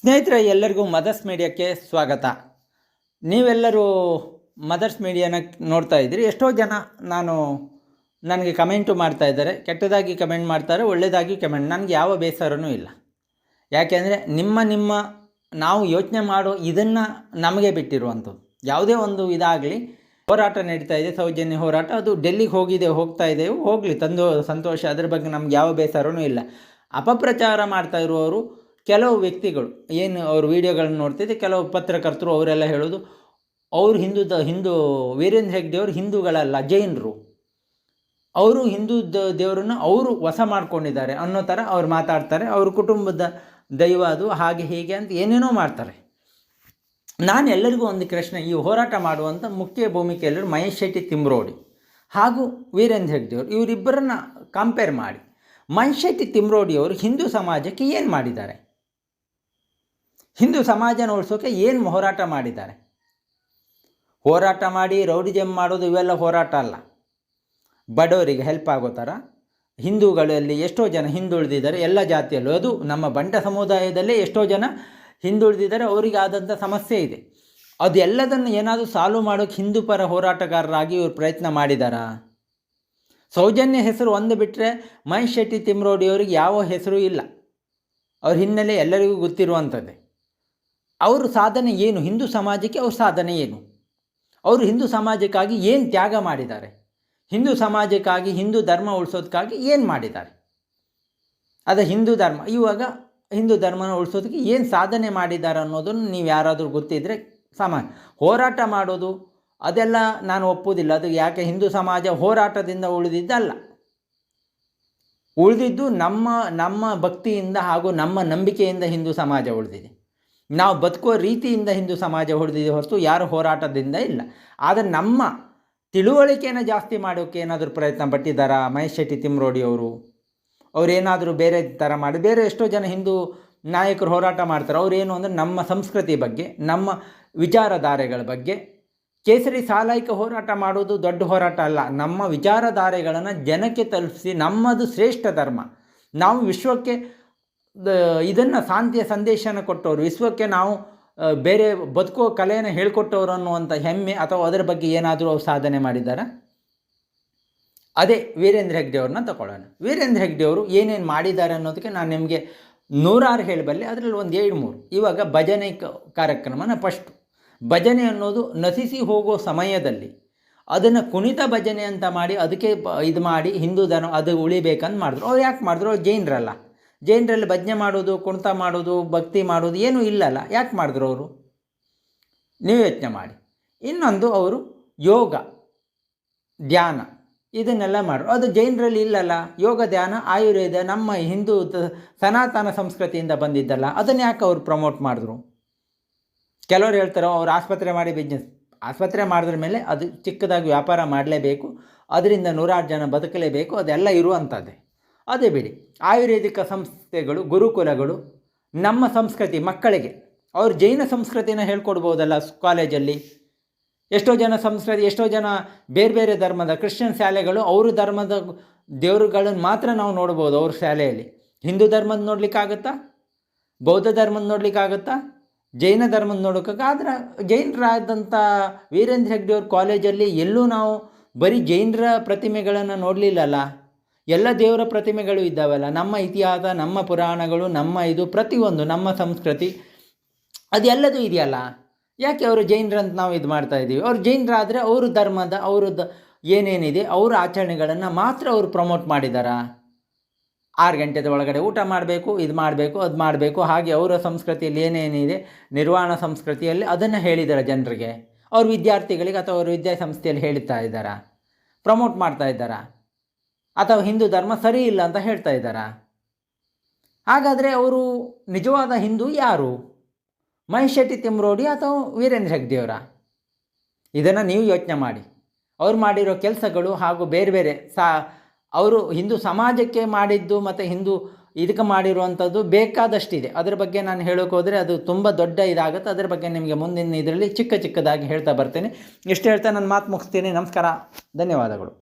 ಸ್ನೇಹಿತರೆ, ಎಲ್ಲರಿಗೂ ಮದರ್ಸ್ ಮೀಡಿಯಾಕ್ಕೆ ಸ್ವಾಗತ. ನೀವೆಲ್ಲರೂ ಮದರ್ಸ್ ಮೀಡಿಯಾನ ನೋಡ್ತಾ ಇದ್ದೀರಿ. ಎಷ್ಟೋ ಜನ ನಾನು ನನಗೆ ಕಮೆಂಟು ಮಾಡ್ತಾ ಇದ್ದಾರೆ. ಕೆಟ್ಟದಾಗಿ ಕಮೆಂಟ್ ಮಾಡ್ತಾರೆ ಒಳ್ಳೆಯದಾಗಿ ಕಮೆಂಟ್. ನನಗೆ ಯಾವ ಬೇಸರನೂ ಇಲ್ಲ. ಯಾಕೆಂದರೆ ನಿಮ್ಮ ನಿಮ್ಮ ನಾವು ಯೋಚನೆ ಮಾಡೋ ಇದನ್ನು ನಮಗೆ ಬಿಟ್ಟಿರುವಂಥದ್ದು. ಯಾವುದೇ ಒಂದು ಇದಾಗಲಿ ಹೋರಾಟ ನಡೀತಾ ಇದೆ, ಸೌಜನ್ಯ ಹೋರಾಟ. ಅದು ಡೆಲ್ಲಿಗೆ ಹೋಗಿದೆ, ಹೋಗ್ತಾ ಇದೆ, ಹೋಗಲಿ. ತಂದು, ಸಂತೋಷ. ಅದ್ರ ಬಗ್ಗೆ ನಮ್ಗೆ ಯಾವ ಬೇಸರನೂ ಇಲ್ಲ. ಅಪಪ್ರಚಾರ ಮಾಡ್ತಾ ಇರುವವರು ಕೆಲವು ವ್ಯಕ್ತಿಗಳು, ಏನು ಅವ್ರ ವೀಡಿಯೋಗಳನ್ನ ನೋಡ್ತಿದ್ದೆ, ಕೆಲವು ಪತ್ರಕರ್ತರು ಅವರೆಲ್ಲ ಹೇಳೋದು, ಅವರು ಹಿಂದೂ ದ, ಹಿಂದೂ ವೀರೇಂದ್ರ ಹೆಗ್ಡೆ ಅವರು ಹಿಂದೂಗಳಲ್ಲ, ಜೈನರು. ಅವರು ಹಿಂದೂ ದ, ದೇವರನ್ನು ಅವರು ವಸ ಮಾಡ್ಕೊಂಡಿದ್ದಾರೆ ಅನ್ನೋ ಥರ ಅವ್ರು ಮಾತಾಡ್ತಾರೆ, ಅವ್ರ ಕುಟುಂಬದ ದೈವ ಅದು, ಹಾಗೆ ಹೀಗೆ ಅಂತ ಏನೇನೋ ಮಾಡ್ತಾರೆ. ನಾನು ಎಲ್ಲರಿಗೂ ಒಂದು ಪ್ರಶ್ನೆ, ಈ ಹೋರಾಟ ಮಾಡುವಂಥ ಮುಖ್ಯ ಭೂಮಿಕೆಯಲ್ಲರು ಮಹೇಶ್ ಶೆಟ್ಟಿ ತಿಮ್ರೋಡಿ ಹಾಗೂ ವೀರೇಂದ್ರ ಹೆಗ್ಡೆಯವರು ಇವರಿಬ್ಬರನ್ನ ಕಂಪೇರ್ ಮಾಡಿ. ಮಹೇಶ್ ಶೆಟ್ಟಿ ತಿಮ್ರೋಡಿಯವರು ಹಿಂದೂ ಸಮಾಜಕ್ಕೆ ಏನು ಮಾಡಿದ್ದಾರೆ? ಹಿಂದೂ ಸಮಾಜನ ಉಳಿಸೋಕೆ ಏನು ಹೋರಾಟ ಮಾಡಿದ್ದಾರೆ? ಹೋರಾಟ ಮಾಡಿ ರೌಡಿಜಮ್ ಮಾಡೋದು ಇವೆಲ್ಲ ಹೋರಾಟ ಅಲ್ಲ. ಬಡವರಿಗೆ ಹೆಲ್ಪ್ ಆಗೋ ಥರ. ಹಿಂದೂಗಳಲ್ಲಿ ಎಷ್ಟೋ ಜನ ಹಿಂದುಳಿದಿದ್ದಾರೆ, ಎಲ್ಲ ಜಾತಿಯಲ್ಲೂ. ಅದು ನಮ್ಮ ಬಂಟ ಸಮುದಾಯದಲ್ಲೇ ಎಷ್ಟೋ ಜನ ಹಿಂದುಳಿದಿದ್ದಾರೆ, ಅವರಿಗೆ ಆದಂಥ ಸಮಸ್ಯೆ ಇದೆ. ಅದು ಎಲ್ಲದನ್ನು ಏನಾದರೂ ಸಾಲ್ವ್ ಮಾಡೋಕ್ಕೆ ಹಿಂದೂ ಪರ ಹೋರಾಟಗಾರರಾಗಿ ಇವರು ಪ್ರಯತ್ನ ಮಾಡಿದಾರಾ? ಸೌಜನ್ಯ ಹೆಸರು ಒಂದು ಬಿಟ್ಟರೆ ಮಹೇಶ್ ಶೆಟ್ಟಿ ತಿಮ್ರೋಡಿಯವರಿಗೆ ಯಾವ ಹೆಸರು ಇಲ್ಲ. ಅವ್ರ ಹಿನ್ನೆಲೆ ಎಲ್ಲರಿಗೂ ಗೊತ್ತಿರುವಂಥದ್ದೇ. ಅವರು ಸಾಧನೆ ಏನು? ಹಿಂದೂ ಸಮಾಜಕ್ಕೆ ಅವ್ರ ಸಾಧನೆ ಏನು? ಅವರು ಹಿಂದೂ ಸಮಾಜಕ್ಕಾಗಿ ಏನು ತ್ಯಾಗ ಮಾಡಿದ್ದಾರೆ? ಹಿಂದೂ ಸಮಾಜಕ್ಕಾಗಿ, ಹಿಂದೂ ಧರ್ಮ ಉಳಿಸೋದಕ್ಕಾಗಿ ಏನು ಮಾಡಿದ್ದಾರೆ? ಅದು ಹಿಂದೂ ಧರ್ಮ. ಇವಾಗ ಹಿಂದೂ ಧರ್ಮನ ಉಳಿಸೋದಕ್ಕೆ ಏನು ಸಾಧನೆ ಮಾಡಿದ್ದಾರೆ ಅನ್ನೋದನ್ನು ನೀವು ಯಾರಾದರೂ ಗೊತ್ತಿದ್ದರೆ ಸಮಾನ ಹೋರಾಟ ಮಾಡೋದು, ಅದೆಲ್ಲ ನಾನು ಒಪ್ಪುವುದಿಲ್ಲ ಅದು ಯಾಕೆ ಹಿಂದೂ ಸಮಾಜ ಹೋರಾಟದಿಂದ ಉಳಿದಿದ್ದಲ್ಲ. ಉಳಿದಿದ್ದು ನಮ್ಮ ನಮ್ಮ ಭಕ್ತಿಯಿಂದ ಹಾಗೂ ನಮ್ಮ ನಂಬಿಕೆಯಿಂದ ಹಿಂದೂ ಸಮಾಜ ಉಳಿದಿದೆ. ನಾವು ಬದುಕುವ ರೀತಿಯಿಂದ ಹಿಂದೂ ಸಮಾಜ ಹೊಡೆದಿದೆ ಹೊರತು ಯಾರು ಹೋರಾಟದಿಂದ ಇಲ್ಲ. ಆದರೆ ನಮ್ಮ ತಿಳುವಳಿಕೆಯನ್ನು ಜಾಸ್ತಿ ಮಾಡೋಕ್ಕೆ ಏನಾದರೂ ಪ್ರಯತ್ನ ಪಟ್ಟಿದ್ದಾರಾ? ಮಹೇಶ್ ಶೆಟ್ಟಿ ತಿಮ್ರೋಡಿಯವರು ಅವರೇನಾದರೂ ಬೇರೆ ಥರ ಮಾಡಿ, ಬೇರೆ ಎಷ್ಟೋ ಜನ ಹಿಂದೂ ನಾಯಕರು ಹೋರಾಟ ಮಾಡ್ತಾರೆ. ಅವರೇನು ಅಂದರೆ ನಮ್ಮ ಸಂಸ್ಕೃತಿ ಬಗ್ಗೆ, ನಮ್ಮ ವಿಚಾರಧಾರೆಗಳ ಬಗ್ಗೆ. ಕೇಸರಿ ಸಾಲಾಯಿಕ ಹೋರಾಟ ಮಾಡೋದು ದೊಡ್ಡ ಹೋರಾಟ ಅಲ್ಲ. ನಮ್ಮ ವಿಚಾರಧಾರೆಗಳನ್ನು ಜನಕ್ಕೆ ತಲುಪಿಸಿ, ನಮ್ಮದು ಶ್ರೇಷ್ಠ ಧರ್ಮ. ನಾವು ವಿಶ್ವಕ್ಕೆ ಇದನ್ನು ಶಾಂತಿಯ ಸಂದೇಶನ ಕೊಟ್ಟವರು. ವಿಶ್ವಕ್ಕೆ ನಾವು ಬೇರೆ ಬದುಕೋ ಕಲೆಯನ್ನು ಹೇಳ್ಕೊಟ್ಟವರು ಅನ್ನುವಂಥ ಹೆಮ್ಮೆ ಅಥವಾ ಅದರ ಬಗ್ಗೆ ಏನಾದರೂ ಅವರು ಸಾಧನೆ ಮಾಡಿದ್ದಾರೆ? ಅದೇ ವೀರೇಂದ್ರ ಹೆಗ್ಡೆ ಅವ್ರನ್ನ ತಗೊಳ್ಳೋಣ ವೀರೇಂದ್ರ ಹೆಗ್ಡೆ ಅವರು ಏನೇನು ಮಾಡಿದ್ದಾರೆ ಅನ್ನೋದಕ್ಕೆ ನಾನು ನಿಮಗೆ ನೂರಾರು ಹೇಳಬಲ್ಲೆ, ಅದರಲ್ಲಿ ಒಂದು ಎರಡು ಮೂರು. ಇವಾಗ ಭಜನೆ ಕಾರ್ಯಕ್ರಮನ ಫಸ್ಟು ಭಜನೆ ಅನ್ನೋದು ನಶಿಸಿ ಹೋಗೋ ಸಮಯದಲ್ಲಿ ಅದನ್ನು ಕುಣಿತ ಭಜನೆ ಅಂತ ಮಾಡಿ, ಅದಕ್ಕೆ ಇದು ಮಾಡಿ ಹಿಂದೂ ಧರ್ಮ, ಅದು ಉಳಿಬೇಕಂತ ಮಾಡಿದ್ರು. ಅವ್ರು ಯಾಕೆ ಮಾಡಿದ್ರು? ಅವ್ರು ಜೈನರಲ್ಲ. ಜೈನರಲ್ಲಿ ಭಜನೆ ಮಾಡೋದು, ಕುಣಿತ ಮಾಡೋದು, ಭಕ್ತಿ ಮಾಡೋದು ಏನೂ ಇಲ್ಲಲ್ಲ. ಯಾಕೆ ಮಾಡಿದ್ರು ಅವರು? ನೀವು ಯೋಚನೆ ಮಾಡಿ. ಇನ್ನೊಂದು ಅವರು ಯೋಗ, ಧ್ಯಾನ, ಇದನ್ನೆಲ್ಲ ಮಾಡ್ರು. ಅದು ಜೈನರಲ್ಲಿ ಇಲ್ಲಲ್ಲ. ಯೋಗ, ಧ್ಯಾನ, ಆಯುರ್ವೇದ, ನಮ್ಮ ಹಿಂದೂ ಸನಾತನ ಸಂಸ್ಕೃತಿಯಿಂದ ಬಂದಿದ್ದಲ್ಲ. ಅದನ್ನು ಯಾಕೆ ಅವರು ಪ್ರಮೋಟ್ ಮಾಡಿದ್ರು? ಕೆಲವರು ಹೇಳ್ತಾರೋ, ಅವ್ರು ಆಸ್ಪತ್ರೆ ಮಾಡಿ ಬಿಸ್ನೆಸ್, ಆಸ್ಪತ್ರೆ ಮಾಡಿದ್ರ ಮೇಲೆ ಅದು ಚಿಕ್ಕದಾಗಿ ವ್ಯಾಪಾರ ಮಾಡಲೇಬೇಕು. ಅದರಿಂದ ನೂರಾರು ಜನ ಬದುಕಲೇಬೇಕು. ಅದೆಲ್ಲ ಇರುವಂಥದ್ದೇ. ಅದೇ ಬಿಡಿ, ಆಯುರ್ವೇದಿಕ ಸಂಸ್ಥೆಗಳು, ಗುರುಕುಲಗಳು, ನಮ್ಮ ಸಂಸ್ಕೃತಿ ಮಕ್ಕಳಿಗೆ, ಅವರು ಜೈನ ಸಂಸ್ಕೃತಿನ ಹೇಳ್ಕೊಡ್ಬೋದಲ್ಲ ಕಾಲೇಜಲ್ಲಿ? ಎಷ್ಟೋ ಜನ ಸಂಸ್ಕೃತಿ, ಎಷ್ಟೋ ಜನ ಬೇರೆ ಬೇರೆ ಧರ್ಮದ, ಕ್ರಿಶ್ಚಿಯನ್ ಶಾಲೆಗಳು, ಅವರು ಧರ್ಮದ ದೇವರುಗಳನ್ನು ಮಾತ್ರ ನಾವು ನೋಡ್ಬೋದು ಅವ್ರ ಶಾಲೆಯಲ್ಲಿ. ಹಿಂದೂ ಧರ್ಮದ ನೋಡ್ಲಿಕ್ಕಾಗುತ್ತಾ? ಬೌದ್ಧ ಧರ್ಮದ ನೋಡ್ಲಿಕ್ಕಾಗುತ್ತಾ? ಜೈನ ಧರ್ಮದ ನೋಡೋಕ್ಕಾಗ ಆದ್ರೆ ಜೈನರಾದಂಥ ವೀರೇಂದ್ರ ಹೆಗ್ಡೆ ಅವ್ರ ಕಾಲೇಜಲ್ಲಿ ಎಲ್ಲೂ ನಾವು ಬರೀ ಜೈನರ ಪ್ರತಿಮೆಗಳನ್ನು ನೋಡಲಿಲ್ಲಲ್ಲ? ಎಲ್ಲ ದೇವರ ಪ್ರತಿಮೆಗಳು ಇದ್ದಾವಲ್ಲ, ನಮ್ಮ ಇತಿಹಾಸ, ನಮ್ಮ ಪುರಾಣಗಳು, ನಮ್ಮ ಇದು, ಪ್ರತಿಯೊಂದು, ನಮ್ಮ ಸಂಸ್ಕೃತಿ, ಅದೆಲ್ಲದೂ ಇದೆಯಲ್ಲ? ಯಾಕೆ ಅವರು ಜೈನರಂತ ನಾವು ಇದು ಮಾಡ್ತಾ ಇದ್ದೀವಿ? ಅವ್ರು ಜೈನರಾದರೆ ಅವರು ಧರ್ಮದ, ಅವ್ರದ್ದು ಏನೇನಿದೆ, ಅವರ ಆಚರಣೆಗಳನ್ನು ಮಾತ್ರ ಅವರು ಪ್ರಮೋಟ್ ಮಾಡಿದಾರಾ? ಆರು ಗಂಟೆದ ಒಳಗಡೆ ಊಟ ಮಾಡಬೇಕು, ಇದು ಮಾಡಬೇಕು, ಅದು ಮಾಡಬೇಕು, ಹಾಗೆ ಅವರ ಸಂಸ್ಕೃತಿಯಲ್ಲಿ ಏನೇನಿದೆ, ನಿರ್ವಾಣ ಸಂಸ್ಕೃತಿಯಲ್ಲಿ ಅದನ್ನು ಹೇಳಿದ್ದಾರೆ ಜನರಿಗೆ. ಅವ್ರ ವಿದ್ಯಾರ್ಥಿಗಳಿಗೆ ಅಥವಾ ಅವ್ರ ವಿದ್ಯಾಸಂಸ್ಥೆಯಲ್ಲಿ ಹೇಳ್ತಾ ಇದ್ದಾರಾ? ಪ್ರಮೋಟ್ ಮಾಡ್ತಾ ಇದ್ದಾರಾ? ಅಥವಾ ಹಿಂದೂ ಧರ್ಮ ಸರಿ ಇಲ್ಲ ಅಂತ ಹೇಳ್ತಾ ಇದ್ದಾರಾ? ಹಾಗಾದರೆ ಅವರು ನಿಜವಾದ ಹಿಂದೂ ಯಾರು? ಮಹೇಶ್ ಶೆಟ್ಟಿ ತಿಮ್ರೋಡಿ ಅಥವಾ ವೀರೇಂದ್ರ ಹೆಗ್ಡೆಯವರ ಇದನ್ನು ನೀವು ಯೋಚನೆ ಮಾಡಿ. ಅವ್ರು ಮಾಡಿರೋ ಕೆಲಸಗಳು ಹಾಗೂ ಬೇರೆ ಬೇರೆ ಸಾ, ಅವರು ಹಿಂದೂ ಸಮಾಜಕ್ಕೆ ಮಾಡಿದ್ದು ಮತ್ತು ಹಿಂದೂ ಇದಕ್ಕೆ ಮಾಡಿರುವಂಥದ್ದು ಬೇಕಾದಷ್ಟಿದೆ. ಅದರ ಬಗ್ಗೆ ನಾನು ಹೇಳೋಕೆ ಹೋದರೆ ಅದು ತುಂಬ ದೊಡ್ಡ ಇದಾಗುತ್ತೆ. ಅದರ ಬಗ್ಗೆ ನಿಮಗೆ ಮುಂದಿನ ಇದರಲ್ಲಿ ಚಿಕ್ಕ ಚಿಕ್ಕದಾಗಿ ಹೇಳ್ತಾ ಬರ್ತೇನೆ. ಇಷ್ಟು ಹೇಳ್ತಾ ನನ್ನ ಮಾತು ಮುಗಿಸ್ತೀನಿ. ನಮಸ್ಕಾರ. ಧನ್ಯವಾದಗಳು.